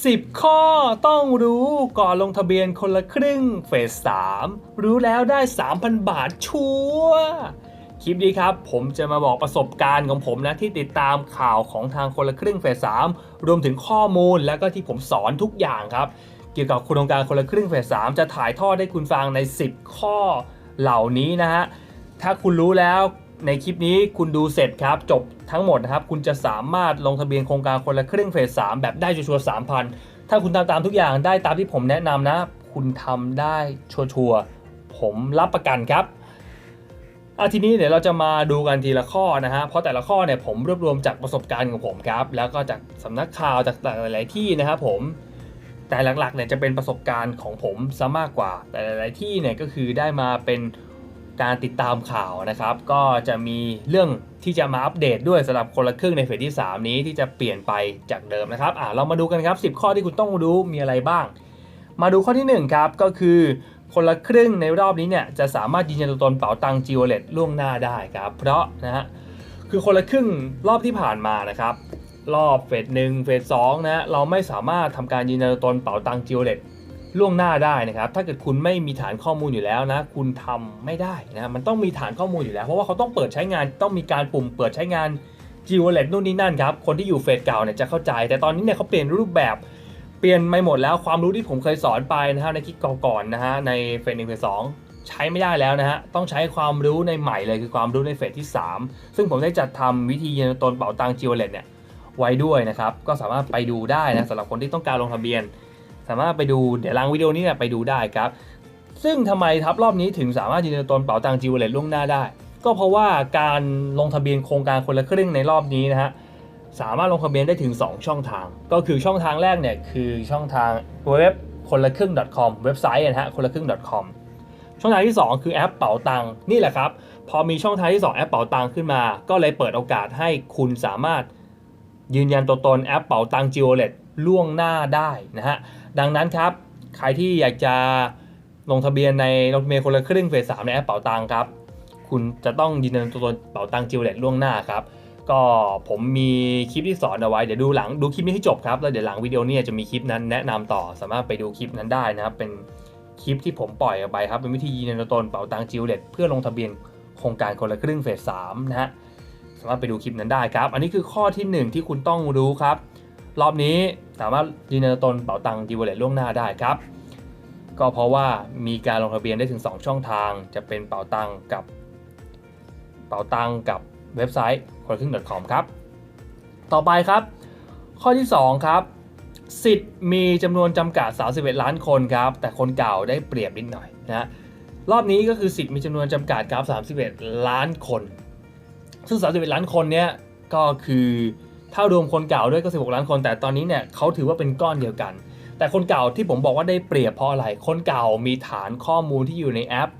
10 ข้อต้องรู้ก่อนลงทะเบียนคนละครึ่งเฟส 3 รู้แล้วได้ 3,000 บาทชัวร์คลิปนี้ครับ ผมจะมาบอกประสบการณ์ของผมนะ ที่ติดตามข่าวของทางคนละครึ่งเฟส 3 รวมถึงข้อมูลแล้วก็ที่ผมสอนทุกอย่างครับ เกี่ยวกับโครงการคนละครึ่งเฟส 3 จะถ่ายทอดให้คุณฟังใน 10 ข้อเหล่านี้นะฮะถ้าคุณรู้แล้ว ในคลิปนี้คุณดูเสร็จครับ จบทั้งหมดนะครับ คุณจะสามารถลงทะเบียนโครงการคนละครึ่งเฟส 3 แบบได้ชัวร์ๆ3,000 ถ้าคุณทำตามทุกอย่างได้ตามที่ผมแนะนำนะ คุณทำได้ชัวร์ๆผมรับประกันครับอาทีนี้เดี๋ยวเราจะมาดูกันทีละข้อนะฮะ เพราะแต่ละข้อเนี่ยผมรวบรวมจากประสบการณ์ของผมครับ แล้วก็จากสำนักข่าวจากหลาย ๆ ที่นะครับผม แต่หลัก ๆ เนี่ยจะเป็นประสบการณ์ของผมซะมากกว่า แต่หลาย ๆ ที่เนี่ยก็คือได้มาเป็น การติดตามข่าวนะครับ ก็จะมีเรื่องที่จะมาอัปเดตด้วยสำหรับคนละครึ่งในเฟสที่ 3 นี้ที่จะเปลี่ยนไปจากเดิมนะครับอ่าเรามาดูกันครับ 10 ข้อที่คุณต้องรู้มีอะไรบ้าง มาดูข้อที่ 1 ครับ ก็คือคนละครึ่งในรอบนี้เนี่ยจะสามารถยืนยันตัวตนเป๋าตังจีโอเลตล่วงหน้าได้ครับ เพราะนะฮะคือคนละครึ่งรอบที่ผ่านมานะครับ รอบเฟสหนึ่งเฟสสองนะเราไม่สามารถทำการยืนยันตัวตนเป๋าตังจิโอเลต ล่วงหน้าได้นะครับ ถ้าเกิดคุณไม่มีฐานข้อมูลอยู่แล้วนะ คุณทำไม่ได้นะมันต้องมีฐานข้อมูลอยู่แล้ว เพราะว่าเขาต้องเปิดใช้งานต้องมีการปุ่มเปิดใช้งานจิโอเลตนู่นนี่นั่นครับ คนที่อยู่เฟสเก่าเนี่ยจะเข้าใจ แต่ตอนนี้เนี่ยเขาเปลี่ยนรูปแบบเปลี่ยนไม่หมดแล้วความรู้ที่ผมเคยสอนไปนะฮะในคลิปก่อนๆนะฮะในเฟสหนึ่งเฟสสองใช้ไม่ได้แล้วนะฮะ ต้องใช้ความรู้ในใหม่เลยคือความรู้ในเฟสที่ 3 ซึ่งผมได้จัดทำวิธียืนยันตัวตนเป๋าตังจิโอเลตเนี่ยไว้ด้วยนะครับ ก็สามารถไปดูได้นะสำหรับคนที่ต้องการลงทะเบียน สามารถไปดูเดี๋ยวลังวิดีโอนี้ไปดูได้ครับ ซึ่งทำไมทับรอบนี้ถึงสามารถยืนยันตนเป๋าตังจีวเลตล่วงหน้าได้ ก็เพราะว่าการลงทะเบียนโครงการคนละครึ่งในรอบนี้นะฮะสามารถลงทะเบียนได้ถึง 2 ช่องทาง ก็คือช่องทางแรกเนี่ยคือช่องทางเว็บคนละครึ่ง .com เว็บไซต์นะฮะคนละครึ่ง .com ช่องทางที่ 2 คือแอปเป๋าตังนี่แหละครับ พอมีช่องทางที่ 2 แอปเป๋าตังขึ้นมา ก็เลยเปิดโอกาสให้คุณสามารถยืนยันตัวตนแอปเป๋าตังจิโอเลต ล่วงหน้าได้นะฮะ ดังนั้นครับ ใครที่อยากจะลงทะเบียนในรถเมล์คนละครึ่งเฟสสามในแอปเป๋าตังครับ คุณจะต้องยืนยันตัวตนเป๋าตังจิโอเลตล่วงหน้าครับ ก็ผมมีคลิปที่สอนเอาไว้ เดี๋ยวดูหลังดูคลิปนี้ให้จบครับ แล้วเดี๋ยวหลังวิดีโอนี้จะมีคลิปนั้นแนะนำต่อ สามารถไปดูคลิปนั้นได้นะครับ เป็นคลิปที่ผมปล่อยออกไปครับ เป็นวิธียืนยันตัวตนเป๋าตังจิโอเลตเพื่อลงทะเบียนโครงการคนละครึ่งเฟสสามนะฮะ สามารถไปดูคลิปนั้นได้ครับ อันนี้คือข้อที่ 1 ที่คุณต้องรู้ครับ รอบนี้สามารถยืนยันตนเป๋าตังค์ดีเวลเลตล่วงหน้าได้ครับ ก็เพราะว่ามีการลงทะเบียนได้ถึง 2 ช่องทาง จะเป็นเป๋าตังค์กับ เป๋าตังค์กับเว็บไซต์คนครึ่ง .com ครับ ต่อไปครับ ข้อที่ 2 ครับ สิทธิ์มีจำนวนจำกัด 31 ล้านคนครับ แต่คนเก่าได้เปรียบนิดหน่อยนะรอบนี้ก็คือสิทธิ์มีจำนวนจำกัดครับ31 ล้านคน ซึ่ง 31 ล้านคนเนี้ยก็คือ ถ้ารวมคนเก่าด้วยก็ 16 ล้านคน แต่ตอนนี้เนี่ยเขาถือว่าเป็นก้อนเดียวกัน แต่คนเก่าที่ผมบอกว่าได้เปรียบเพราะอะไร คนเก่ามีฐานข้อมูลที่อยู่ในแอป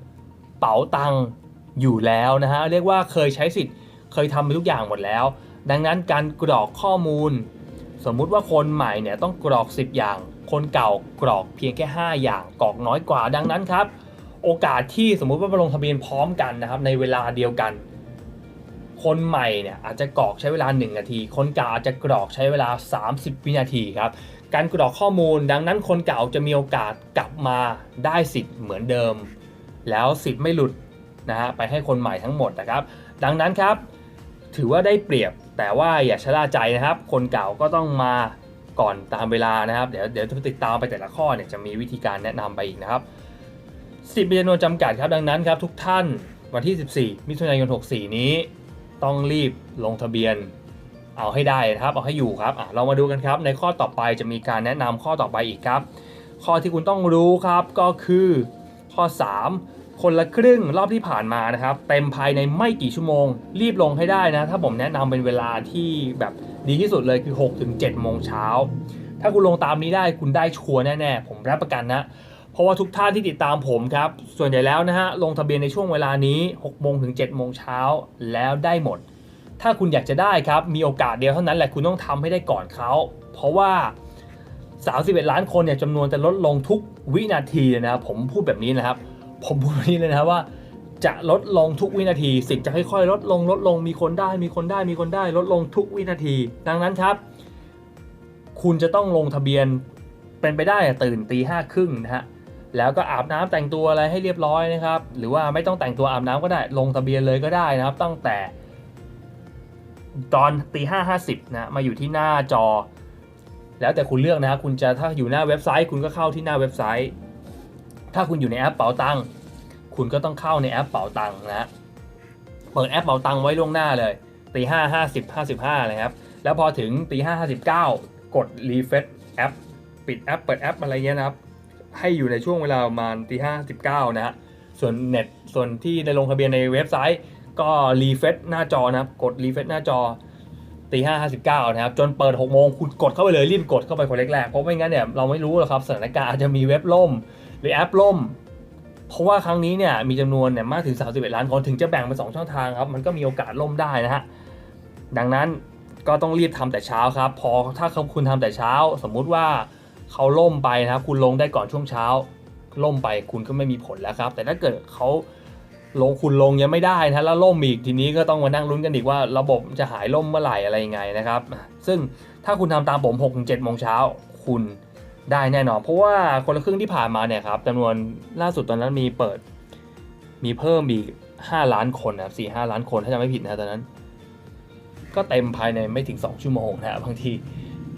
เป๋าตังอยู่แล้วนะฮะ เรียกว่าเคยใช้สิทธิ์ เคยทำไปทุกอย่างหมดแล้ว ดังนั้นการกรอกข้อมูล สมมุติว่าคนใหม่เนี่ยต้องกรอก 10 อย่าง คนเก่ากรอกเพียงแค่ 5 อย่างกรอกน้อยกว่า ดังนั้นครับ โอกาสที่สมมุติว่ามาลงทะเบียนพร้อมกันนะครับในเวลาเดียวกัน คนใหม่เนี่ยอาจจะกรอกใช้เวลา 1 นาที คนเก่าอาจจะกรอกใช้เวลา 30 วินาทีครับ การกรอกข้อมูลดังนั้นคนเก่าจะมีโอกาสกลับมาได้สิทธิ์เหมือนเดิม แล้วสิทธิ์ไม่หลุดนะฮะไปให้คนใหม่ทั้งหมดนะครับ ดังนั้นครับ ถือว่าได้เปรียบแต่ว่าอย่าชะล่าใจนะครับ คนเก่าก็ต้องมาก่อนตามเวลานะครับ เดี๋ยวเดี๋ยวติดตามไปแต่ละข้อเนี่ยจะมีวิธีการแนะนำไปอีกนะครับสิทธิ์มีจำนวนจำกัดครับดังนั้นครับทุกท่านวันที่ 14 มิถุนายน 64 นี้ ต้องรีบลงทะเบียนเอาให้ได้นะครับเอาให้อยู่ครับอะเรามาดูกันครับ ในข้อต่อไปจะมีการแนะนำข้อต่อไปอีกครับ ข้อที่คุณต้องรู้ครับก็คือข้อ 3 คนละครึ่งรอบที่ผ่านมานะครับ เต็มภายในไม่กี่ชั่วโมง รีบลงให้ได้นะ ถ้าผมแนะนำเป็นเวลาที่แบบดีที่สุดเลยคือ 6-7โมงเช้าถ้าคุณลงตามนี้ได้คุณได้ชัวร์แน่ๆผมรับประกันนะ เพราะว่าทุกท่านที่ติดตามผมครับ ส่วนใหญ่แล้วนะฮะลงทะเบียนในช่วงเวลานี้ 6 โมงถึง 7 โมงเช้าแล้วได้หมด ถ้าคุณอยากจะได้ครับ มีโอกาสเดียวเท่านั้นแหละคุณต้องทำให้ได้ก่อนเขา เพราะว่า 31 ล้านคนเนี่ยจำนวนจะลดลงทุกวินาทีนะครับผมพูดแบบนี้นะครับ ผมพูดแบบนี้เลยนะครับว่าจะลดลงทุกวินาที สิ่งจะค่อยๆลดลงลดลงมีคนได้ มีคนได้มีคนได้ลดลงทุกวินาที ดังนั้นครับ คุณจะต้องลงทะเบียนเป็นไปได้ตื่นตีห้าครึ่งนะฮะ แล้วก็อาบน้ำแต่งตัวอะไรให้เรียบร้อยนะครับ หรือว่าไม่ต้องแต่งตัวอาบน้ำก็ได้ลงทะเบียนเลยก็ได้นะครับ ตั้งแต่ ตอนตีห้าห้าสิบนะมาอยู่ที่หน้าจอ แล้วแต่คุณเลือกนะครับคุณจะถ้าอยู่หน้าเว็บไซต์ คุณก็เข้าที่หน้าเว็บไซต์ ถ้าคุณอยู่ในแอปเป๋าตังค์คุณก็ต้องเข้าในแอปเป๋าตังค์นะฮะเปิดแอปเป๋าตังค์ไว้ล่วงหน้าเลยตีห้าห้าสิบห้าสิบห้าเลยครับแล้วพอถึงตีห้าห้าสิบเก้ากดรีเฟซแอป ปิดแอปเปิดแอปอะไรเงี้ยนะครับ ให้อยู่ในช่วงเวลาประมาณตีห้าสิบเก้านะฮะ ส่วนเน็ตส่วนที่ได้ลงทะเบียนในเว็บไซต์ ก็รีเฟซหน้าจอนะครับ กดรีเฟซหน้าจอตีห้าห้าสิบเก้านะครับ จนเปิดหกโมงคุณกดเข้าไปเลยรีบกดเข้าไปคนแรกๆเพราะไม่งั้นเนี่ยเราไม่รู้หรอกครับสถานการณ์อาจจะมีเว็บล่ม หรือแอปล่มเพราะว่าครั้งนี้เนี่ยมีจำนวนเนี่ยมากถึง 31 ล้านคนถึงจะแบ่งเป็น2ช่องทางครับ มันก็มีโอกาสล่มได้นะฮะ ดังนั้นก็ต้องรีบทำแต่เช้าครับ พอถ้าคุณทำแต่เช้า สมมุติว่า เขาล่มไปนะครับ คุณลงได้ก่อนช่วงเช้า ล่มไปคุณก็ไม่มีผลแล้วครับ แต่ถ้าเกิดเขาลงคุณลงยังไม่ได้นะแล้วล่มอีกทีนี้ก็ต้องมานั่งลุ้นกันอีกว่าระบบจะหายล่มเมื่อไหร่อะไรยังไงนะครับ ซึ่งถ้าคุณทำตามผม6-7โมงเช้าคุณได้แน่นอน เพราะว่าคนละครึ่งที่ผ่านมาเนี่ยครับจำนวนล่าสุดตอนนั้นมีเปิด มีเพิ่มอีก 5 ล้านคนนะครับ4 5ล้านคนถ้าจำไม่ผิดนะตอนนั้น ก็เต็มภายในไม่ถึง 2 ชั่วโมงนะบางที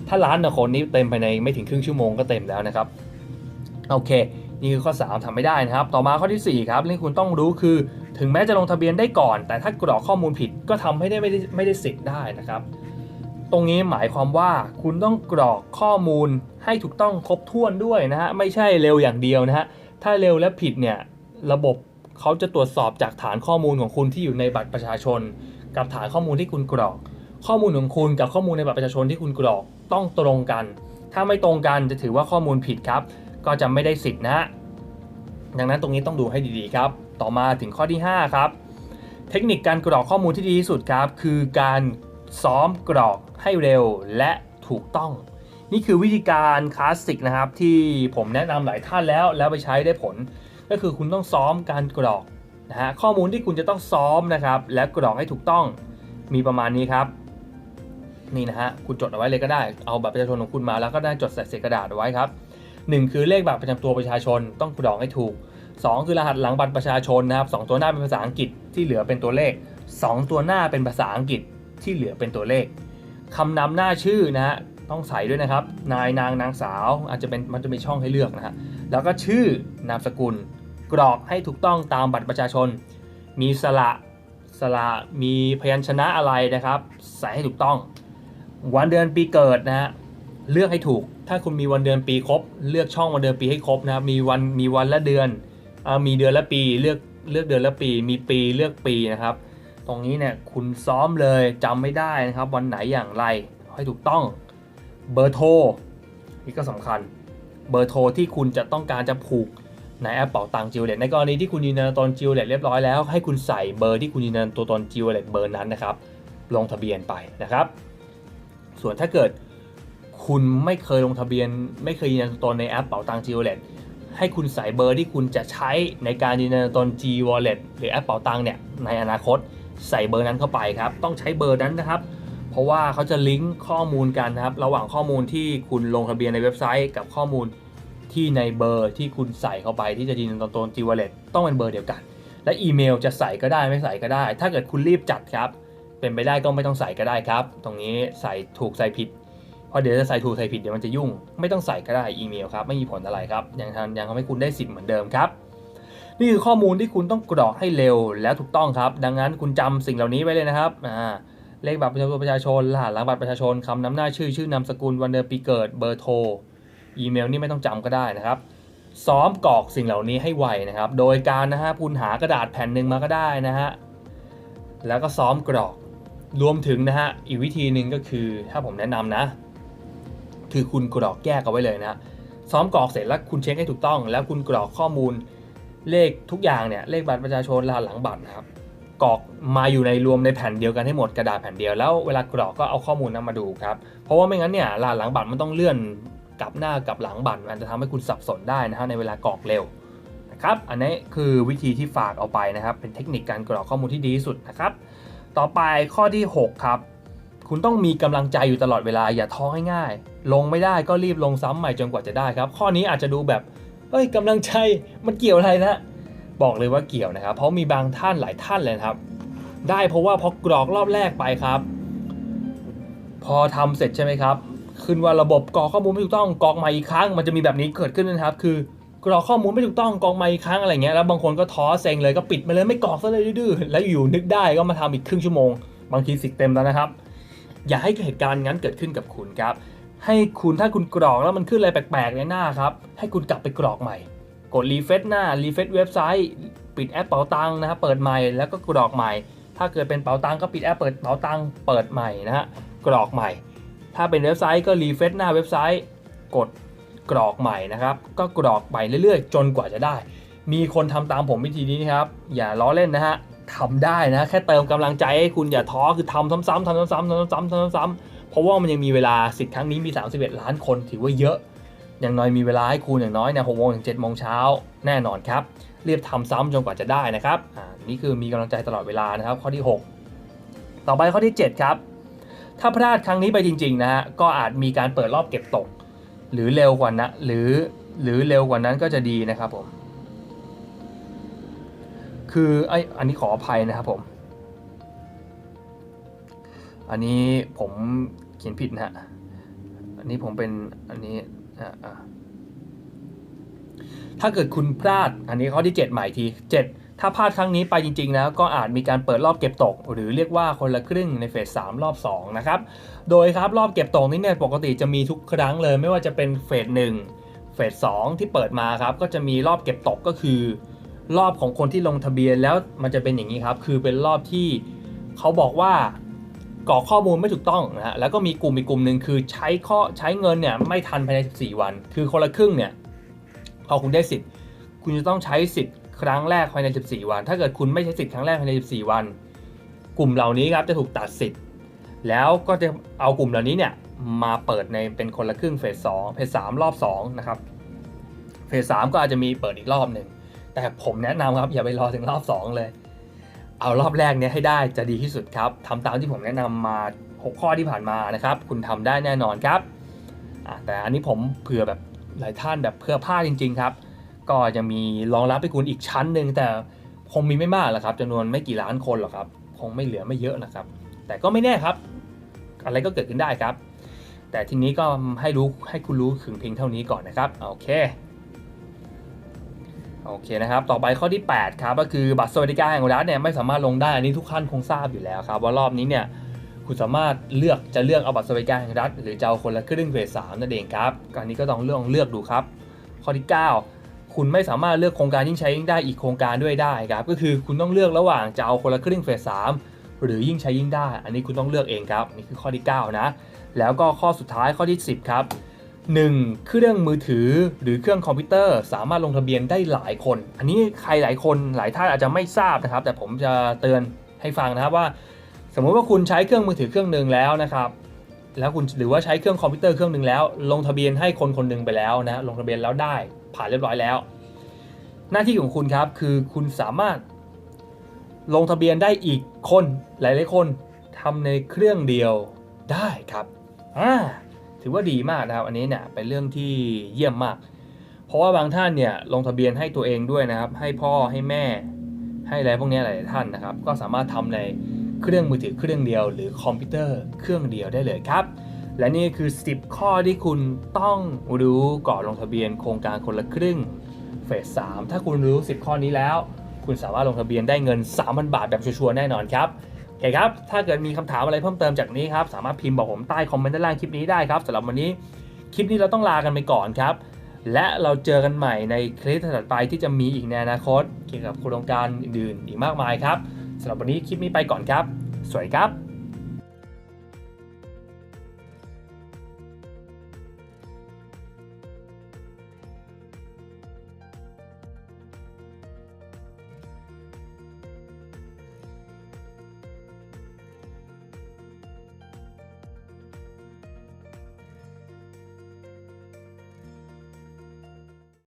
ถ้าล้านคนนี้เต็มภายในไม่ถึงครึ่งชั่วโมงก็เต็มแล้วนะครับ โอเค นี่คือข้อ 3ทำไม่ได้นะครับ ต่อมาข้อที่ 4 ครับเรื่องคุณต้องรู้คือ ถึงแม้จะลงทะเบียนได้ก่อน แต่ถ้ากรอกข้อมูลผิดก็ทำให้ได้ไม่ได้ไม่ได้สิทธิ์ได้นะครับ ตรงนี้หมายความว่าคุณต้องกรอกข้อมูลให้ถูกต้องครบถ้วนด้วยนะฮะไม่ใช่เร็วอย่างเดียวนะฮะถ้าเร็วและผิดเนี่ยระบบเขาจะตรวจสอบจากฐานข้อมูลของคุณที่อยู่ในบัตรประชาชน กับฐานข้อมูลที่คุณกรอก ข้อมูลของคุณกับข้อมูลในบัตรประชาชนที่คุณกรอกต้องตรงกัน ถ้าไม่ตรงกันจะถือว่าข้อมูลผิดครับ ก็จะไม่ได้สิทธินะฮะดังนั้นตรงนี้ต้องดูให้ดีๆครับ ต่อมาถึงข้อที่ 5 ครับ เทคนิคการกรอกข้อมูลที่ดีที่สุดครับ คือการซ้อมกรอกให้เร็วและถูกต้อง นี่คือวิธีการคลาสสิกนะครับ ที่ผมแนะนำหลายท่านแล้วแล้วไปใช้ได้ผล ก็คือคุณต้องซ้อมการกรอกนะฮะข้อมูลที่คุณจะต้องซ้อมนะครับ และกรอกให้ถูกต้องมีประมาณนี้ครับ นี่นะฮะคุณจดเอาไว้เลยก็ได้เอาบัตรประชาชนของคุณมาแล้วก็ได้จดใส่เศษกระดาษเอาไว้ครับ 1 คือเลขบัตรประจำตัวประชาชนต้องกรอกให้ถูก 2 คือรหัสหลังบัตรประชาชนนะครับสองตัวหน้าเป็นภาษาอังกฤษที่เหลือเป็นตัวเลข 2 ตัวหน้าเป็นภาษาอังกฤษที่เหลือเป็นตัวเลขคำนำหน้าชื่อนะฮะต้องใส่ด้วยนะครับ นายนางนางสาว อาจจะเป็นมันจะมีช่องให้เลือกนะฮะแล้วก็ชื่อนามสกุล กรอกให้ถูกต้องตามบัตรประชาชน มีสระสระมีพยัญชนะอะไรนะครับ ใส่ให้ถูกต้อง วันเดือนปีเกิดนะฮะเลือกให้ถูก ถ้าคุณมีวันเดือนปีครบ เลือกช่องวันเดือนปีให้ครบนะครับมีวันมีวันและเดือนอมีเดือนและปีเลือกเลือกเดือนและปี มีปีเลือกปีนะครับ ตรงนี้เนี่ยคุณซ้อมเลยจำไม่ได้นะครับ วันไหนอย่างไรให้ถูกต้องเบอร์โทรนี่ก็สำคัญเบอร์โทรที่คุณจะต้องการจะผูกในแอปเป๋าตังจิวเลตในกรณีที่คุณยืนยันตัวตนจิวเลตเรียบร้อยแล้วให้คุณใส่เบอร์ที่คุณยืนยันตัวตนจิวเลตเบอร์นั้นนะครับลงทะเบียนไปนะครับ ส่วนถ้าเกิดคุณไม่เคยลงทะเบียน ไม่เคยยืนยันตนในแอปเป๋าตัง G Wallet ให้คุณใส่เบอร์ที่คุณจะใช้ในการยืนยันตน G Wallet หรือแอปเป๋าตังเนี่ยในอนาคตใส่เบอร์นั้นเข้าไปครับ ต้องใช้เบอร์นั้นนะครับ เพราะว่าเขาจะลิงก์ข้อมูลกันนะครับ ระหว่างข้อมูลที่คุณลงทะเบียนในเว็บไซต์กับข้อมูลที่ในเบอร์ที่คุณใส่เข้าไปที่จะยืนยันตัวตน G Wallet ต้องเป็นเบอร์เดียวกัน และอีเมลจะใส่ก็ได้ไม่ใส่ก็ได้ ถ้าเกิดคุณรีบจัดครับ เป็นไปได้ก็ไม่ต้องใส่ก็ได้ครับ ตรงนี้ใส่ถูกใส่ผิดเพราะเดี๋ยวจะใส่ถูกใส่ผิดเดี๋ยวมันจะยุ่ง ไม่ต้องใส่ก็ได้อีเมลครับไม่มีผลอะไรครับ ยังทำยังทำให้คุณได้สิทธิ์เหมือนเดิมครับ นี่คือข้อมูลที่คุณต้องกรอกให้เร็วและถูกต้องครับ ดังนั้นคุณจำสิ่งเหล่านี้ไว้เลยนะครับอ่าเลขบัตรประจำตัวประชาชนรหัสหลังบัตรประชาชนคำนำหน้าชื่อชื่อนามสกุลวันเดือนปีเกิดเบอร์โทรอีเมลนี่ไม่ต้องจำก็ได้นะครับซ้อมกรอกสิ่งเหล่านี้ให้ไวนะครับ โดยการนะฮะคุณหากระดาษแผ่นหนึ่งมาก็ได้นะฮะ แล้วก็ซ้อมกรอก รวมถึงนะฮะอีกวิธีหนึ่งก็คือถ้าผมแนะนำนะ คือคุณกรอกแยกเอาไว้เลยนะซ้อมกรอกเสร็จแล้วคุณเช็คให้ถูกต้อง แล้วคุณกรอกข้อมูลเลขทุกอย่างเนี่ยเลขบัตรประชาชนรหัสหลังบัตรนะครับกรอกมาอยู่ในรวมในแผ่นเดียวกันให้หมดกระดาษแผ่นเดียวแล้วเวลากรอกก็เอาข้อมูลนั้นมาดูครับเพราะว่าไม่งั้นเนี่ยรหัสหลังบัตรมันต้องเลื่อนกลับหน้ากับหลังบัตรมันจะทำให้คุณสับสนได้นะฮะในเวลากรอกเร็วนะครับอันนี้คือวิธีที่ฝากเอาไปนะครับ เป็นเทคนิคการกรอกข้อมูลที่ดีที่สุดนะครับ ต่อไปข้อที่ 6 ครับ คุณต้องมีกำลังใจอยู่ตลอดเวลาอย่าท้อง่ายๆ ลงไม่ได้ก็รีบลงซ้ำใหม่จนกว่าจะได้ครับ ข้อนี้อาจจะดูแบบเฮ้ยกำลังใจมันเกี่ยวอะไรนะ บอกเลยว่าเกี่ยวนะครับ เพราะมีบางท่านหลายท่านเลยครับ ได้เพราะว่าพอกรอกรอบแรกไปครับ พอทำเสร็จใช่ไหมครับขึ้นว่าระบบกรอกข้อมูลไม่ถูกต้องกรอกใหม่อีกครั้ง มันจะมีแบบนี้เกิดขึ้นนะครับ คือ กรอกข้อมูลไม่ถูกต้องกรอกใหม่อีกครั้งอะไรเงี้ยแล้วบางคนก็ท้อเซ็งเลยก็ปิดไปเลยไม่กรอกซะเลยดื้อแล้วอยู่นึกได้ก็มาทำอีกครึ่งชั่วโมง บางทีสิทธิ์เต็มแล้วนะครับ อย่าให้เหตุการณ์งั้นเกิดขึ้นกับคุณครับ ให้คุณถ้าคุณกรอกแล้วมันขึ้นอะไรแปลกๆในหน้าครับให้คุณกลับไปกรอกใหม่ กดรีเฟซหน้ารีเฟซเว็บไซต์ปิดแอปเป๋าตังค์นะครับเปิดใหม่แล้วก็กรอกใหม่ ถ้าเกิดเป็นเป๋าตังค์ก็ปิดแอปเปิดเป๋าตังค์เปิดใหม่นะฮะกรอกใหม่ ถ้าเป็นเว็บไซต์ก็รีเฟซหน้าเว็บไซต์ กด กรอกใหม่นะครับ ก็กรอกไปเรื่อยๆ จนกว่าจะได้ มีคนทำตามผมวิธีนี้นะครับ อย่าล้อเล่นนะฮะทำได้นะ แค่เติมกำลังใจให้คุณอย่าท้อคือทำซ้ำๆทำซ้ำๆทำซ้ำๆทำซ้ำๆเพราะว่ามันยังมีเวลาสิทธิ์ครั้งนี้มี 31 ล้านคนถือว่าเยอะ อย่างน้อยมีเวลาให้คุณอย่างน้อยเนี่ยหกโมงถึงเจ็ดโมงเช้าแน่นอนครับเรียบทำซ้ำจนกว่าจะได้นะครับอ่านี่คือมีกำลังใจตลอดเวลานะครับ ข้อที่ 6 ต่อไปข้อที่ 7 ครับ ถ้าพลาดครั้งนี้ไปจริงๆนะฮะก็อาจมีการเปิดรอบเก็บตก หรือเร็วกว่านะหรือหรือเร็วกว่านั้นก็จะดีนะครับผม คือไออันนี้ขออภัยนะครับผม อันนี้ผมเขียนผิดนะฮะ อันนี้ผมเป็นอันนี้ถ้าเกิดคุณพลาด อันนี้ข้อที่ 7 ใหม่ที 7 ถ้าพลาดครั้งนี้ไปจริงๆนะก็อาจมีการเปิดรอบเก็บตก หรือเรียกว่าคนละครึ่งในเฟส3รอบ 2 นะครับ โดยครับรอบเก็บตกนี้เนี่ยปกติจะมีทุกครั้งเลย ไม่ว่าจะเป็นเฟส1เฟส2ที่เปิดมาครับ ก็จะมีรอบเก็บตกก็คือ รอบของคนที่ลงทะเบียนแล้วมันจะเป็นอย่างนี้ครับ คือเป็นรอบที่เขาบอกว่ากรอกข้อมูลไม่ถูกต้องนะฮะแล้วก็มีกลุ่มอีกกลุ่มหนึ่งคือใช้ข้อใช้เงินเนี่ยไม่ทันภายใน 14 วัน คือคนละครึ่งเนี่ยพอคุณได้สิทธิ์ คุณจะต้องใช้สิทธิ์ ครั้งแรกภายใน 14 วัน ถ้าเกิดคุณไม่ใช้สิทธิ์ครั้งแรกภายใน 14 วัน กลุ่มเหล่านี้ครับจะถูกตัดสิทธิ์ แล้วก็จะเอากลุ่มเหล่านี้เนี่ยมาเปิดในเป็นคนละครึ่งเฟส2เฟส3รอบ2นะครับเฟส3ก็อาจจะมีเปิดอีกรอบหนึ่งแต่ผมแนะนำครับอย่าไปรอถึงรอบ 2 เลย เอารอบแรกเนี้ยให้ได้จะดีที่สุดครับทำตามที่ผมแนะนำมา 6 ข้อที่ผ่านมานะครับ คุณทำได้แน่นอนครับแต่อันนี้ผมเผื่อแบบหลายท่านแบบเพื่อพลาดจริง ๆ ครับ ก็ยังมีรองรับให้คุณอีกชั้นหนึ่งแต่คงมีไม่มากหรอกครับจำนวนไม่กี่ล้านคนหรอกครับ คงไม่เหลือไม่เยอะนะครับ แต่ก็ไม่แน่ครับ อะไรก็เกิดขึ้นได้ครับ แต่ทีนี้ก็ให้รู้ให้คุณรู้ถึงเพียงเท่านี้ก่อนนะครับโอเคโอเคนะครับ ต่อไปข้อที่ 8 ครับ ก็คือบัตรสวัสดิการแห่งรัฐเนี่ยไม่สามารถลงได้ อันนี้ทุกท่านคงทราบอยู่แล้วครับ ว่ารอบนี้เนี่ยคุณสามารถเลือกจะเลือกเอาบัตรสวัสดิการแห่งรัฐ หรือจะเอาคนละครึ่งเฟสสามนั่นเองครับการนี้ก็ต้องเลือกเลือกดูครับ ข้อที่ 9 คุณไม่สามารถเลือกโครงการยิ่งใช้ยิ่งได้อีกโครงการด้วยได้ครับ ก็คือคุณต้องเลือกระหว่างจะเอาคนละครึ่งเฟสสามหรือยิ่งใช้ยิ่งได้ อันนี้คุณต้องเลือกเองครับนี่คือข้อที่ 9 นะ แล้วก็ข้อสุดท้ายข้อที่ 10 ครับ 1. เครื่องมือถือหรือเครื่องคอมพิวเตอร์สามารถลงทะเบียนได้หลายคน อันนี้ใครหลายคนหลายท่านอาจจะไม่ทราบนะครับ แต่ผมจะเตือนให้ฟังนะครับว่า สมมุติว่าคุณใช้เครื่องมือถือเครื่องหนึ่งแล้วนะครับ แล้วคุณหรือว่าใช้เครื่องคอมพิวเตอร์เครื่องหนึ่งแล้ว ลงทะเบียนให้คนคนหนึ่งไปแล้วนะลงทะเบียนแล้วได้ผ่านเรียบร้อยแล้ว หน้าที่ของคุณครับคือคุณสามารถ ลงทะเบียนได้อีกคนหลายๆคนทำในเครื่องเดียวได้ครับอ่าถือว่าดีมากนะครับ อันนี้เนี่ยเป็นเรื่องที่เยี่ยมมาก เพราะว่าบางท่านเนี่ยลงทะเบียนให้ตัวเองด้วยนะครับ ให้พ่อให้แม่ให้อะไรพวกนี้หลายๆท่านนะครับ ก็สามารถทำใน เครื่องมือถือเครื่องเดียว หรือคอมพิวเตอร์เครื่องเดียวได้เลยครับ และนี่คือ 10 ข้อที่คุณต้องรู้ก่อนลงทะเบียนโครงการคนละครึ่งเฟส 3 ถ้าคุณรู้ 10 ข้อนี้แล้ว คุณสามารถลงทะเบียนได้เงิน 3,000 บาทแบบชัวร์แน่นอนครับโอเคครับ ถ้าเกิดมีคำถามอะไรเพิ่มเติมจากนี้ครับ สามารถพิมพ์บอกผมใต้คอมเมนต์ด้านล่างคลิปนี้ได้ครับสำหรับวันนี้คลิปนี้เราต้องลากันไปก่อนครับ และเราเจอกันใหม่ในคลิปถัดไปที่จะมีอีกในอนาคต เกี่ยวกับโครงการอื่นอีกมากมายครับ สำหรับวันนี้คลิปนี้ไปก่อนครับ สวัสดีครับ